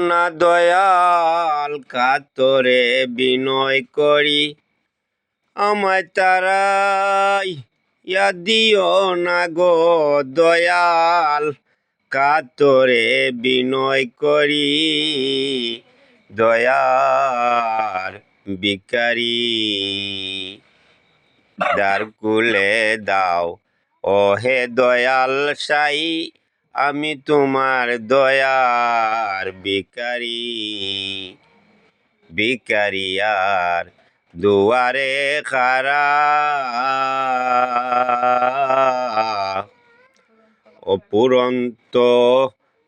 না দয়াল কাতরে বিনয় করি। আমায় তারাই, ইয়া দিও না গো দয়াল কাতরে বিনয় করি। দয়ার বিকারি দ্বার কুলে দাও ও হে দয়াল সাই আমি তোমার দয়ার বিকারি বিকারিয়ার দুয়ারে খারা। অপুরন্ত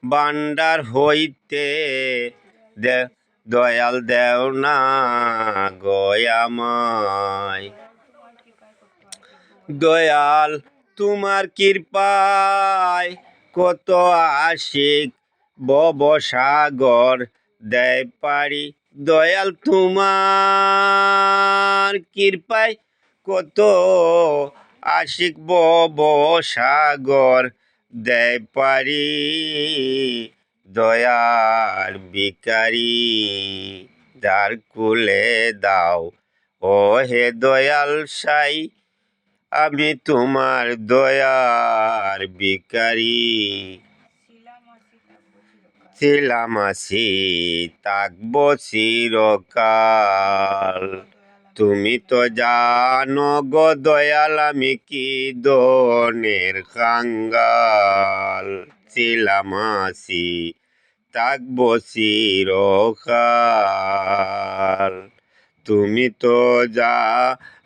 বান্ডার হইতে দে, দয়াল দেও না গয়ামায় দয়াল, তোমার কৃপায় কত আশিক ববসাগর দেয় পারি। দয়াল তোমার কৃপায় কত আশিক ববসাগর দেয় পারি। দয়ার বিকারি দ্বার কুলে দাও ও হে দয়াল সাই। আমি তোমার দয়ার বিকারি ছিলাম আসি তাকব চিরকাল। তুমি তো জানো গো দয়াল, আমি কি দনের কাঙ্গাল ছিলাম আসি তাকব চিরকাল। তুমি তো যা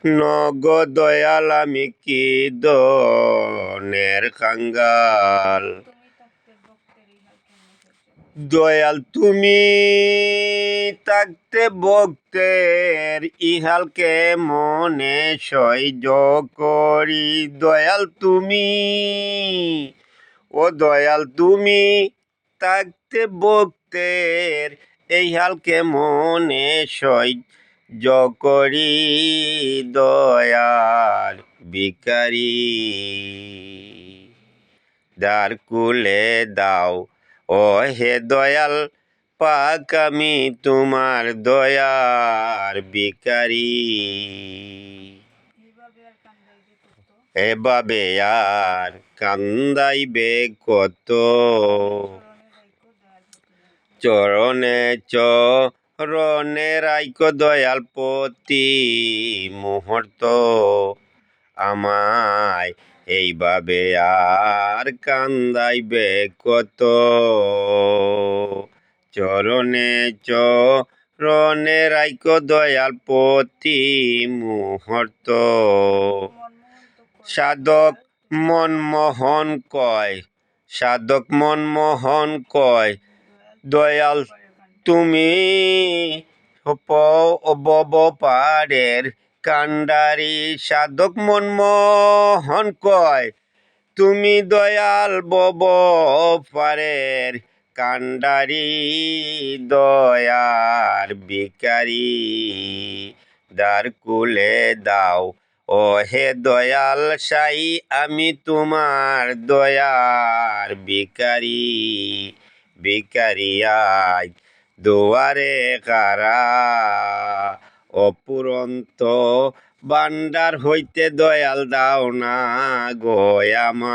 নগ দয়াল আমি কি দনের কাঙ্গাল দয়াল তুমি থাকতে ভক্তের ইহালকে মনে সহ্য করি? দয়াল তুমি, ও দয়াল তুমি থাকতে ভক্তের এই হালকে মনে সহ্য করি দয়াল বিকারি দ্বার কুলে দাও ও হে দয়াল পাক আমি তোমার দয়ার বিকারি এভাবে আর কান্দাইবে কত? চরণে চরণে রাইক দয়াল প্রতি মুহূর্ত আমায় এইভাবে আর কান্দাইবে কত? চরণে চরণে রাইক দয়াল প্রতি মুহূর্ত সাধক মনমোহন কয়, সাধক মনমোহন কয়, দয়াল তুমি পাড়ের কান্ডারি সাধক মনমোহন কয়। তুমি দয়াল বব পাড়ের কান্ডারি দয়ার বিকারি দ্বার কুলে দাও ও হে দয়াল সাই, আমি তোমার দয়ার বিকারি বিকারিয়াই দুয়ারে কারা অপুরন্ত বান্ডার হইতে দয়াল দাও না গয়ামায়